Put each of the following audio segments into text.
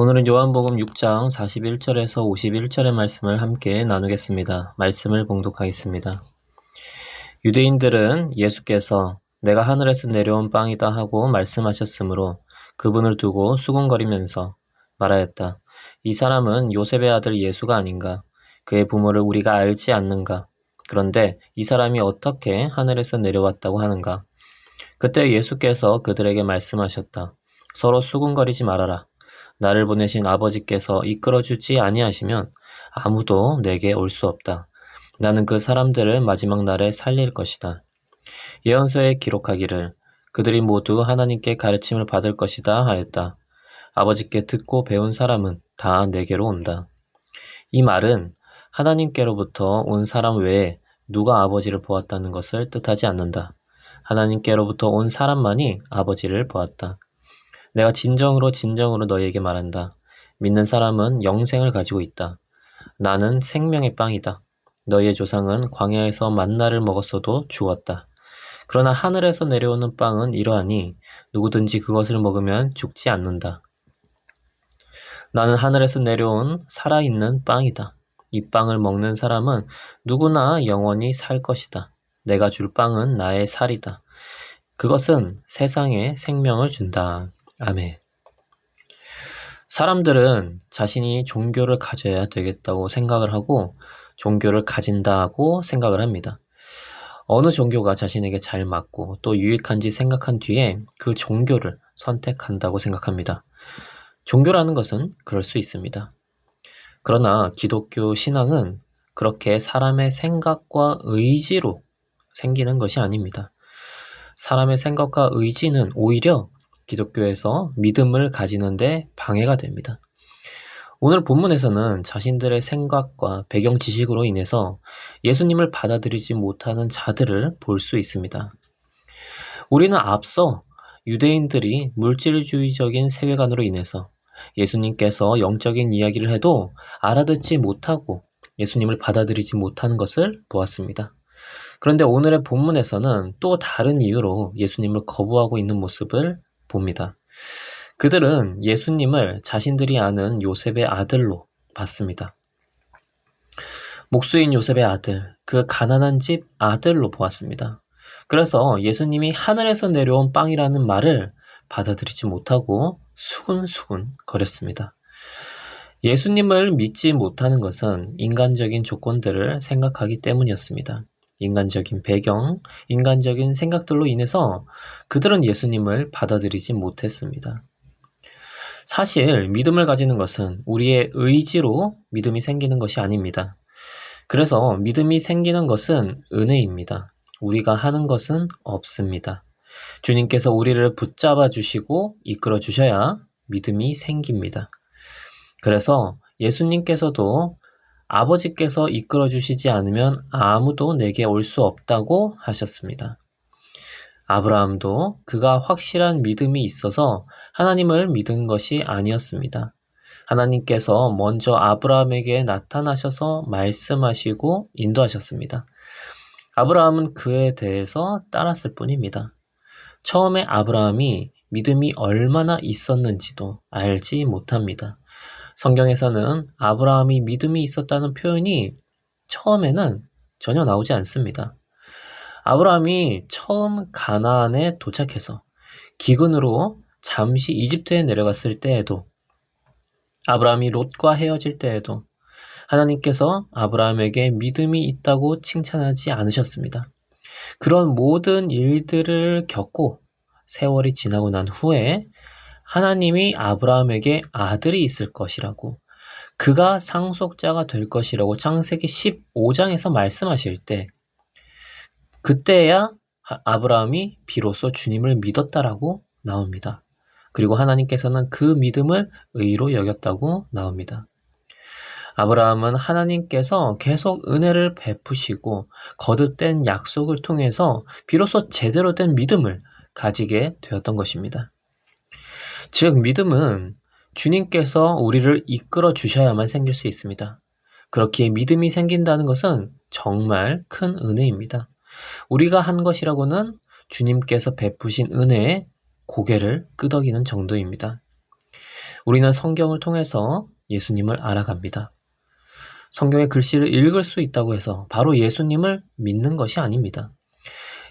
오늘은 요한복음 6장 41절에서 51절의 말씀을 함께 나누겠습니다. 말씀을 봉독하겠습니다. 유대인들은 예수께서 내가 하늘에서 내려온 빵이다 하고 말씀하셨으므로 그분을 두고 수군거리면서 말하였다. 이 사람은 요셉의 아들 예수가 아닌가? 그의 부모를 우리가 알지 않는가? 그런데 이 사람이 어떻게 하늘에서 내려왔다고 하는가? 그때 예수께서 그들에게 말씀하셨다. 서로 수군거리지 말아라. 나를 보내신 아버지께서 이끌어 주지 아니하시면 아무도 내게 올 수 없다. 나는 그 사람들을 마지막 날에 살릴 것이다. 예언서에 기록하기를 그들이 모두 하나님께 가르침을 받을 것이다 하였다. 아버지께 듣고 배운 사람은 다 내게로 온다. 이 말은 하나님께로부터 온 사람 외에 누가 아버지를 보았다는 것을 뜻하지 않는다. 하나님께로부터 온 사람만이 아버지를 보았다. 내가 진정으로 진정으로 너희에게 말한다. 믿는 사람은 영생을 가지고 있다. 나는 생명의 빵이다. 너희의 조상은 광야에서 만나를 먹었어도 죽었다. 그러나 하늘에서 내려오는 빵은 이러하니 누구든지 그것을 먹으면 죽지 않는다. 나는 하늘에서 내려온 살아있는 빵이다. 이 빵을 먹는 사람은 누구나 영원히 살 것이다. 내가 줄 빵은 나의 살이다. 그것은 세상에 생명을 준다. 아멘. 사람들은 자신이 종교를 가져야 되겠다고 생각을 하고 종교를 가진다고 생각을 합니다. 어느 종교가 자신에게 잘 맞고 또 유익한지 생각한 뒤에 그 종교를 선택한다고 생각합니다. 종교라는 것은 그럴 수 있습니다. 그러나 기독교 신앙은 그렇게 사람의 생각과 의지로 생기는 것이 아닙니다. 사람의 생각과 의지는 오히려 기독교에서 믿음을 가지는데 방해가 됩니다. 오늘 본문에서는 자신들의 생각과 배경 지식으로 인해서 예수님을 받아들이지 못하는 자들을 볼 수 있습니다. 우리는 앞서 유대인들이 물질주의적인 세계관으로 인해서 예수님께서 영적인 이야기를 해도 알아듣지 못하고 예수님을 받아들이지 못하는 것을 보았습니다. 그런데 오늘의 본문에서는 또 다른 이유로 예수님을 거부하고 있는 모습을 봅니다. 그들은 예수님을 자신들이 아는 요셉의 아들로 봤습니다. 목수인 요셉의 아들, 그 가난한 집 아들로 보았습니다. 그래서 예수님이 하늘에서 내려온 빵이라는 말을 받아들이지 못하고 수군수군 거렸습니다. 예수님을 믿지 못하는 것은 인간적인 조건들을 생각하기 때문이었습니다. 인간적인 배경, 인간적인 생각들로 인해서 그들은 예수님을 받아들이지 못했습니다. 사실 믿음을 가지는 것은 우리의 의지로 믿음이 생기는 것이 아닙니다. 그래서 믿음이 생기는 것은 은혜입니다. 우리가 하는 것은 없습니다. 주님께서 우리를 붙잡아 주시고 이끌어 주셔야 믿음이 생깁니다. 그래서 예수님께서도 아버지께서 이끌어 주시지 않으면 아무도 내게 올 수 없다고 하셨습니다. 아브라함도 그가 확실한 믿음이 있어서 하나님을 믿은 것이 아니었습니다. 하나님께서 먼저 아브라함에게 나타나셔서 말씀하시고 인도하셨습니다. 아브라함은 그에 대해서 따랐을 뿐입니다. 처음에 아브라함이 믿음이 얼마나 있었는지도 알지 못합니다. 성경에서는 아브라함이 믿음이 있었다는 표현이 처음에는 전혀 나오지 않습니다. 아브라함이 처음 가나안에 도착해서 기근으로 잠시 이집트에 내려갔을 때에도 아브라함이 롯과 헤어질 때에도 하나님께서 아브라함에게 믿음이 있다고 칭찬하지 않으셨습니다. 그런 모든 일들을 겪고 세월이 지나고 난 후에 하나님이 아브라함에게 아들이 있을 것이라고 그가 상속자가 될 것이라고 창세기 15장에서 말씀하실 때 그때야 아브라함이 비로소 주님을 믿었다라고 나옵니다. 그리고 하나님께서는 그 믿음을 의로 여겼다고 나옵니다. 아브라함은 하나님께서 계속 은혜를 베푸시고 거듭된 약속을 통해서 비로소 제대로 된 믿음을 가지게 되었던 것입니다. 즉, 믿음은 주님께서 우리를 이끌어 주셔야만 생길 수 있습니다. 그렇기에 믿음이 생긴다는 것은 정말 큰 은혜입니다. 우리가 한 것이라고는 주님께서 베푸신 은혜에 고개를 끄덕이는 정도입니다. 우리는 성경을 통해서 예수님을 알아갑니다. 성경의 글씨를 읽을 수 있다고 해서 바로 예수님을 믿는 것이 아닙니다.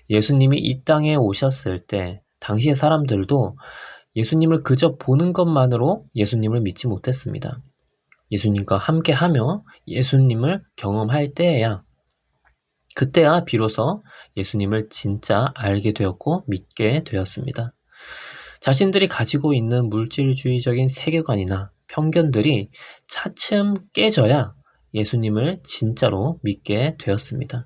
예수님이 이 땅에 오셨을 때 당시의 사람들도 예수님을 그저 보는 것만으로 예수님을 믿지 못했습니다. 예수님과 함께 하며 예수님을 경험할 때에야 그때야 비로소 예수님을 진짜 알게 되었고 믿게 되었습니다. 자신들이 가지고 있는 물질주의적인 세계관이나 편견들이 차츰 깨져야 예수님을 진짜로 믿게 되었습니다.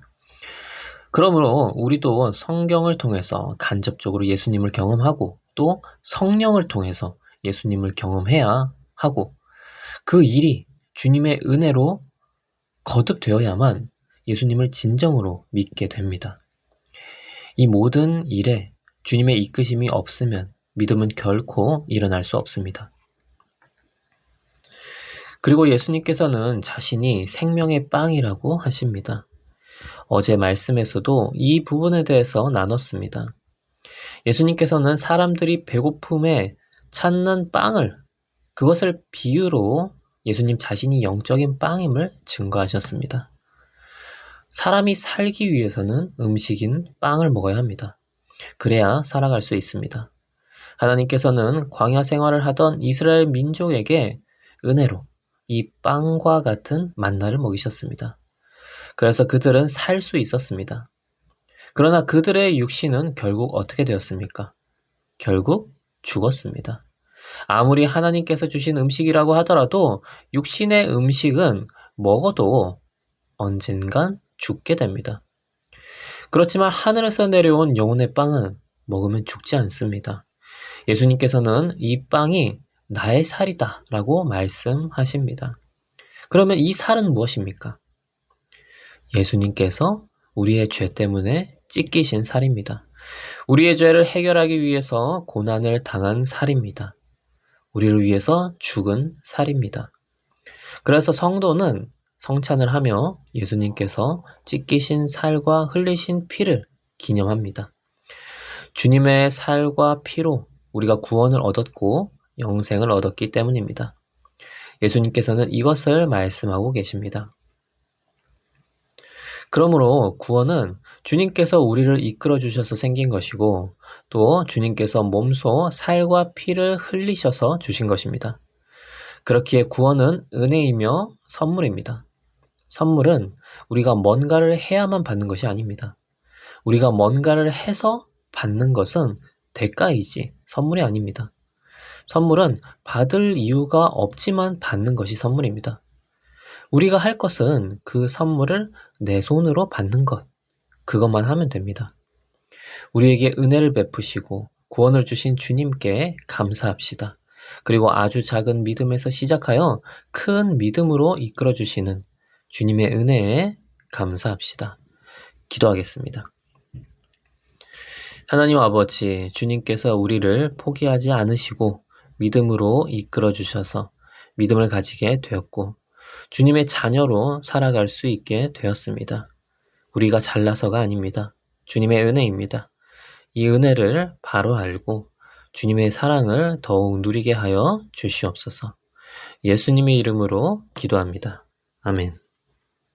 그러므로 우리도 성경을 통해서 간접적으로 예수님을 경험하고 또 성령을 통해서 예수님을 경험해야 하고 그 일이 주님의 은혜로 거듭되어야만 예수님을 진정으로 믿게 됩니다. 이 모든 일에 주님의 이끄심이 없으면 믿음은 결코 일어날 수 없습니다. 그리고 예수님께서는 자신이 생명의 빵이라고 하십니다. 어제 말씀에서도 이 부분에 대해서 나눴습니다. 예수님께서는 사람들이 배고픔에 찾는 빵을 그것을 비유로 예수님 자신이 영적인 빵임을 증거하셨습니다. 사람이 살기 위해서는 음식인 빵을 먹어야 합니다. 그래야 살아갈 수 있습니다. 하나님께서는 광야 생활을 하던 이스라엘 민족에게 은혜로 이 빵과 같은 만나를 먹이셨습니다. 그래서 그들은 살 수 있었습니다. 그러나 그들의 육신은 결국 어떻게 되었습니까? 결국 죽었습니다. 아무리 하나님께서 주신 음식이라고 하더라도 육신의 음식은 먹어도 언젠간 죽게 됩니다. 그렇지만 하늘에서 내려온 영혼의 빵은 먹으면 죽지 않습니다. 예수님께서는 이 빵이 나의 살이다 라고 말씀하십니다. 그러면 이 살은 무엇입니까? 예수님께서 우리의 죄 때문에 찢기신 살입니다. 우리의 죄를 해결하기 위해서 고난을 당한 살입니다. 우리를 위해서 죽은 살입니다. 그래서 성도는 성찬을 하며 예수님께서 찢기신 살과 흘리신 피를 기념합니다. 주님의 살과 피로 우리가 구원을 얻었고 영생을 얻었기 때문입니다. 예수님께서는 이것을 말씀하고 계십니다. 그러므로 구원은 주님께서 우리를 이끌어 주셔서 생긴 것이고 또 주님께서 몸소 살과 피를 흘리셔서 주신 것입니다. 그렇기에 구원은 은혜이며 선물입니다. 선물은 우리가 뭔가를 해야만 받는 것이 아닙니다. 우리가 뭔가를 해서 받는 것은 대가이지 선물이 아닙니다. 선물은 받을 이유가 없지만 받는 것이 선물입니다. 우리가 할 것은 그 선물을 내 손으로 받는 것, 그것만 하면 됩니다. 우리에게 은혜를 베푸시고 구원을 주신 주님께 감사합시다. 그리고 아주 작은 믿음에서 시작하여 큰 믿음으로 이끌어 주시는 주님의 은혜에 감사합시다. 기도하겠습니다. 하나님 아버지, 주님께서 우리를 포기하지 않으시고 믿음으로 이끌어 주셔서 믿음을 가지게 되었고 주님의 자녀로 살아갈 수 있게 되었습니다. 우리가 잘나서가 아닙니다. 주님의 은혜입니다. 이 은혜를 바로 알고 주님의 사랑을 더욱 누리게 하여 주시옵소서. 예수님의 이름으로 기도합니다. 아멘.